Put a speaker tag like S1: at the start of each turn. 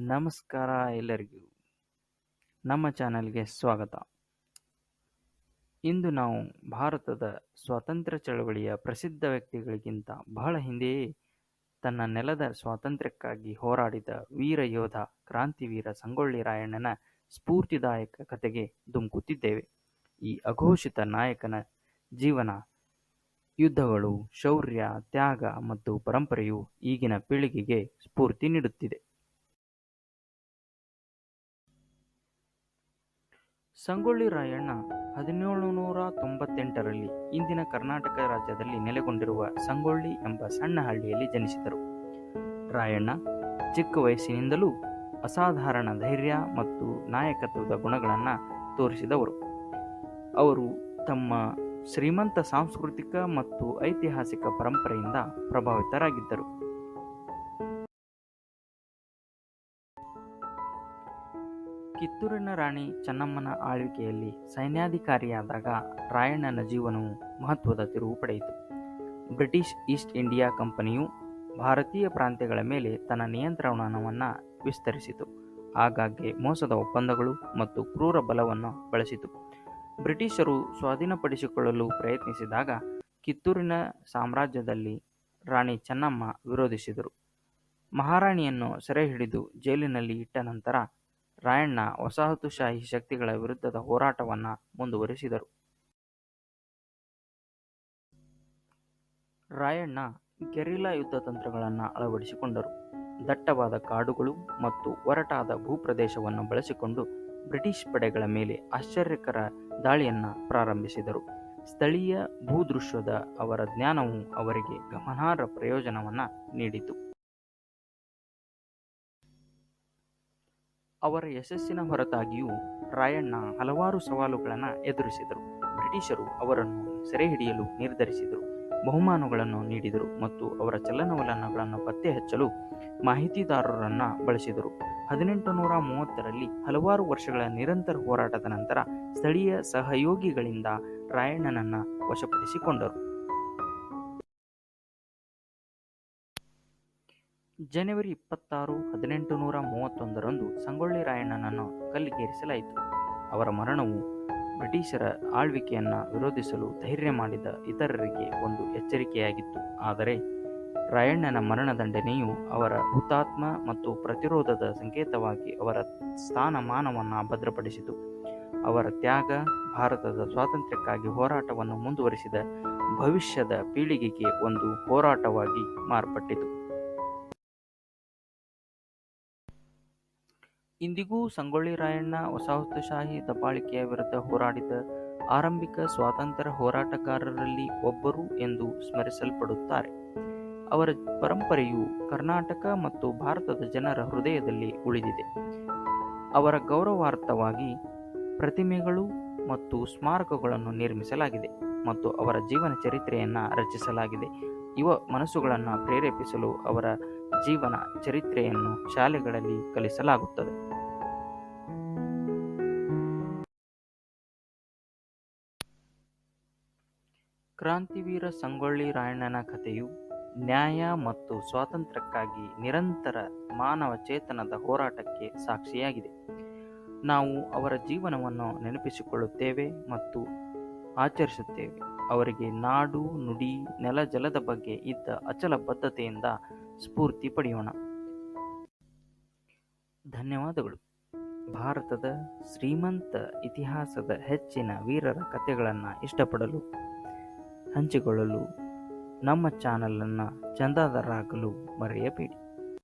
S1: ನಮಸ್ಕಾರ ಎಲ್ಲರಿಗೂ. ನಮ್ಮ ಚಾನಲ್ಗೆ ಸ್ವಾಗತ. ಇಂದು ನಾವು ಭಾರತದ ಸ್ವಾತಂತ್ರ್ಯ ಚಳವಳಿಯ ಪ್ರಸಿದ್ಧ ವ್ಯಕ್ತಿಗಳಿಗಿಂತ ಬಹಳ ಹಿಂದೆಯೇ ತನ್ನ ನೆಲದ ಸ್ವಾತಂತ್ರ್ಯಕ್ಕಾಗಿ ಹೋರಾಡಿದ ವೀರ ಯೋಧ, ಕ್ರಾಂತಿವೀರ ಸಂಗೊಳ್ಳಿ ರಾಯಣ್ಣನ ಸ್ಫೂರ್ತಿದಾಯಕ ಕಥೆಗೆ ಧುಮುಕುತ್ತಿದ್ದೇವೆ. ಈ ಅಘೋಷಿತ ನಾಯಕನ ಜೀವನ, ಯುದ್ಧಗಳು, ಶೌರ್ಯ, ತ್ಯಾಗ ಮತ್ತು ಪರಂಪರೆಯು ಈಗಿನ ಪೀಳಿಗೆಗೆ ಸ್ಫೂರ್ತಿ ನೀಡುತ್ತಿದೆ. ಸಂಗೊಳ್ಳಿ ರಾಯಣ್ಣ ಹದಿನೇಳು ನೂರ ತೊಂಬತ್ತೆಂಟರಲ್ಲಿ ಇಂದಿನ ಕರ್ನಾಟಕ ರಾಜ್ಯದಲ್ಲಿ ನೆಲೆಗೊಂಡಿರುವ ಸಂಗೊಳ್ಳಿ ಎಂಬ ಸಣ್ಣ ಹಳ್ಳಿಯಲ್ಲಿ ಜನಿಸಿದರು. ರಾಯಣ್ಣ ಚಿಕ್ಕ ವಯಸ್ಸಿನಿಂದಲೂ ಅಸಾಧಾರಣ ಧೈರ್ಯ ಮತ್ತು ನಾಯಕತ್ವದ ಗುಣಗಳನ್ನು ತೋರಿಸಿದವರು. ಅವರು ತಮ್ಮ ಶ್ರೀಮಂತ ಸಾಂಸ್ಕೃತಿಕ ಮತ್ತು ಐತಿಹಾಸಿಕ ಪರಂಪರೆಯಿಂದ ಪ್ರಭಾವಿತರಾಗಿದ್ದರು. ಕಿತ್ತೂರಿನ ರಾಣಿ ಚೆನ್ನಮ್ಮನ ಆಳ್ವಿಕೆಯಲ್ಲಿ ಸೈನ್ಯಾಧಿಕಾರಿಯಾದಾಗ ರಾಯಣ್ಣನ ಜೀವನವು ಮಹತ್ವದ ತಿರುವು ಪಡೆಯಿತು. ಬ್ರಿಟಿಷ್ ಈಸ್ಟ್ ಇಂಡಿಯಾ ಕಂಪನಿಯು ಭಾರತೀಯ ಪ್ರಾಂತ್ಯಗಳ ಮೇಲೆ ತನ್ನ ನಿಯಂತ್ರಣವನ್ನು ವಿಸ್ತರಿಸಿತು. ಆಗಾಗ್ಗೆ ಮೋಸದ ಒಪ್ಪಂದಗಳು ಮತ್ತು ಕ್ರೂರ ಬಲವನ್ನು ಬಳಸಿತು. ಬ್ರಿಟಿಷರು ಸ್ವಾಧೀನಪಡಿಸಿಕೊಳ್ಳಲು ಪ್ರಯತ್ನಿಸಿದಾಗ ಕಿತ್ತೂರಿನ ಸಾಮ್ರಾಜ್ಯದಲ್ಲಿ ರಾಣಿ ಚೆನ್ನಮ್ಮ ವಿರೋಧಿಸಿದರು. ಮಹಾರಾಣಿಯನ್ನು ಸೆರೆ ಹಿಡಿದು ಜೈಲಿನಲ್ಲಿ ಇಟ್ಟ ನಂತರ ರಾಯಣ್ಣ ವಸಾಹತುಶಾಹಿ ಶಕ್ತಿಗಳ ವಿರುದ್ಧದ ಹೋರಾಟವನ್ನು ಮುಂದುವರಿಸಿದರು. ರಾಯಣ್ಣ ಗೆರಿಲ್ಲಾ ಯುದ್ಧ ತಂತ್ರಗಳನ್ನು ಅಳವಡಿಸಿಕೊಂಡರು. ದಟ್ಟವಾದ ಕಾಡುಗಳು ಮತ್ತು ಒರಟಾದ ಭೂಪ್ರದೇಶವನ್ನು ಬಳಸಿಕೊಂಡು ಬ್ರಿಟಿಷ್ ಪಡೆಗಳ ಮೇಲೆ ಆಶ್ಚರ್ಯಕರ ದಾಳಿಯನ್ನು ಪ್ರಾರಂಭಿಸಿದರು. ಸ್ಥಳೀಯ ಭೂದೃಶ್ಯದ ಅವರ ಜ್ಞಾನವು ಅವರಿಗೆ ಗಮನಾರ್ಹ ಪ್ರಯೋಜನವನ್ನು ನೀಡಿತು. ಅವರ ಯಶಸ್ಸಿನ ಹೊರತಾಗಿಯೂ ರಾಯಣ್ಣ ಹಲವಾರು ಸವಾಲುಗಳನ್ನು ಎದುರಿಸಿದರು. ಬ್ರಿಟಿಷರು ಅವರನ್ನು ಸೆರೆ ಹಿಡಿಯಲು ನಿರ್ಧರಿಸಿದರು. ಬಹುಮಾನಗಳನ್ನು ನೀಡಿದರು ಮತ್ತು ಅವರ ಚಲನವಲನಗಳನ್ನು ಪತ್ತೆ ಹಚ್ಚಲು ಮಾಹಿತಿದಾರರನ್ನು ಬಳಸಿದರು. ಹದಿನೆಂಟು ನೂರ ಮೂವತ್ತರಲ್ಲಿ ಹಲವಾರು ವರ್ಷಗಳ ನಿರಂತರ ಹೋರಾಟದ ನಂತರ ಸ್ಥಳೀಯ ಸಹಯೋಗಿಗಳಿಂದ ರಾಯಣ್ಣನನ್ನು ವಶಪಡಿಸಿಕೊಂಡರು. ಜನವರಿ ಇಪ್ಪತ್ತಾರು, ಹದಿನೆಂಟು ನೂರ ಮೂವತ್ತೊಂದರಂದು ಸಂಗೊಳ್ಳಿ ರಾಯಣ್ಣನನ್ನು ಕಲ್ಲಿಗೇರಿಸಲಾಯಿತು. ಅವರ ಮರಣವು ಬ್ರಿಟಿಷರ ಆಳ್ವಿಕೆಯನ್ನು ವಿರೋಧಿಸಲು ಧೈರ್ಯ ಮಾಡಿದ ಇತರರಿಗೆ ಒಂದು ಎಚ್ಚರಿಕೆಯಾಗಿತ್ತು. ಆದರೆ ರಾಯಣ್ಣನ ಮರಣದಂಡನೆಯು ಅವರ ಹುತಾತ್ಮ ಮತ್ತು ಪ್ರತಿರೋಧದ ಸಂಕೇತವಾಗಿ ಅವರ ಸ್ಥಾನಮಾನವನ್ನು ಭದ್ರಪಡಿಸಿತು. ಅವರ ತ್ಯಾಗ, ಭಾರತದ ಸ್ವಾತಂತ್ರ್ಯಕ್ಕಾಗಿ ಹೋರಾಟವನ್ನು ಮುಂದುವರಿಸಿದ ಭವಿಷ್ಯದ ಪೀಳಿಗೆಗೆ ಒಂದು ಹೋರಾಟವಾಗಿ ಮಾರ್ಪಟ್ಟಿತು. ಇಂದಿಗೂ ಸಂಗೊಳ್ಳಿ ರಾಯಣ್ಣ ವಸಾಹತುಶಾಹಿ ದಬ್ಬಾಳಿಕೆಯ ವಿರುದ್ಧ ಹೋರಾಡಿದ ಆರಂಭಿಕ ಸ್ವಾತಂತ್ರ್ಯ ಹೋರಾಟಗಾರರಲ್ಲಿ ಒಬ್ಬರು ಎಂದು ಸ್ಮರಿಸಲ್ಪಡುತ್ತಾರೆ. ಅವರ ಪರಂಪರೆಯು ಕರ್ನಾಟಕ ಮತ್ತು ಭಾರತದ ಜನರ ಹೃದಯದಲ್ಲಿ ಉಳಿದಿದೆ. ಅವರ ಗೌರವಾರ್ಥವಾಗಿ ಪ್ರತಿಮೆಗಳು ಮತ್ತು ಸ್ಮಾರಕಗಳನ್ನು ನಿರ್ಮಿಸಲಾಗಿದೆ ಮತ್ತು ಅವರ ಜೀವನ ಚರಿತ್ರೆಯನ್ನು ರಚಿಸಲಾಗಿದೆ. ಯುವ ಮನಸ್ಸುಗಳನ್ನು ಪ್ರೇರೇಪಿಸಲು ಅವರ ಜೀವನ ಚರಿತ್ರೆಯನ್ನು ಶಾಲೆಗಳಲ್ಲಿ ಕಲಿಸಲಾಗುತ್ತದೆ. ಕ್ರಾಂತಿವೀರ ಸಂಗೊಳ್ಳಿ ರಾಯಣ್ಣನ ಕಥೆಯು ನ್ಯಾಯ ಮತ್ತು ಸ್ವಾತಂತ್ರ್ಯಕ್ಕಾಗಿ ನಿರಂತರ ಮಾನವ ಚೇತನದ ಹೋರಾಟಕ್ಕೆ ಸಾಕ್ಷಿಯಾಗಿದೆ. ನಾವು ಅವರ ಜೀವನವನ್ನು ನೆನಪಿಸಿಕೊಳ್ಳುತ್ತೇವೆ ಮತ್ತು ಆಚರಿಸುತ್ತೇವೆ. ಅವರಿಗೆ ನಾಡು, ನುಡಿ, ನೆಲ ಜಲದ ಬಗ್ಗೆ ಇದ್ದ ಅಚಲ ಬದ್ಧತೆಯಿಂದ ಸ್ಫೂರ್ತಿ ಪಡೆಯೋಣ. ಧನ್ಯವಾದಗಳು. ಭಾರತದ ಶ್ರೀಮಂತ ಇತಿಹಾಸದ ಹೆಚ್ಚಿನ ವೀರರ ಕಥೆಗಳನ್ನು ಇಷ್ಟಪಡಲು ಹಂಚಿಕೊಳ್ಳಲು ನಮ್ಮ ಚಾನಲನ್ನು ಚಂದಾದಾರರಾಗಲು ಮರೆಯಬೇಡಿ.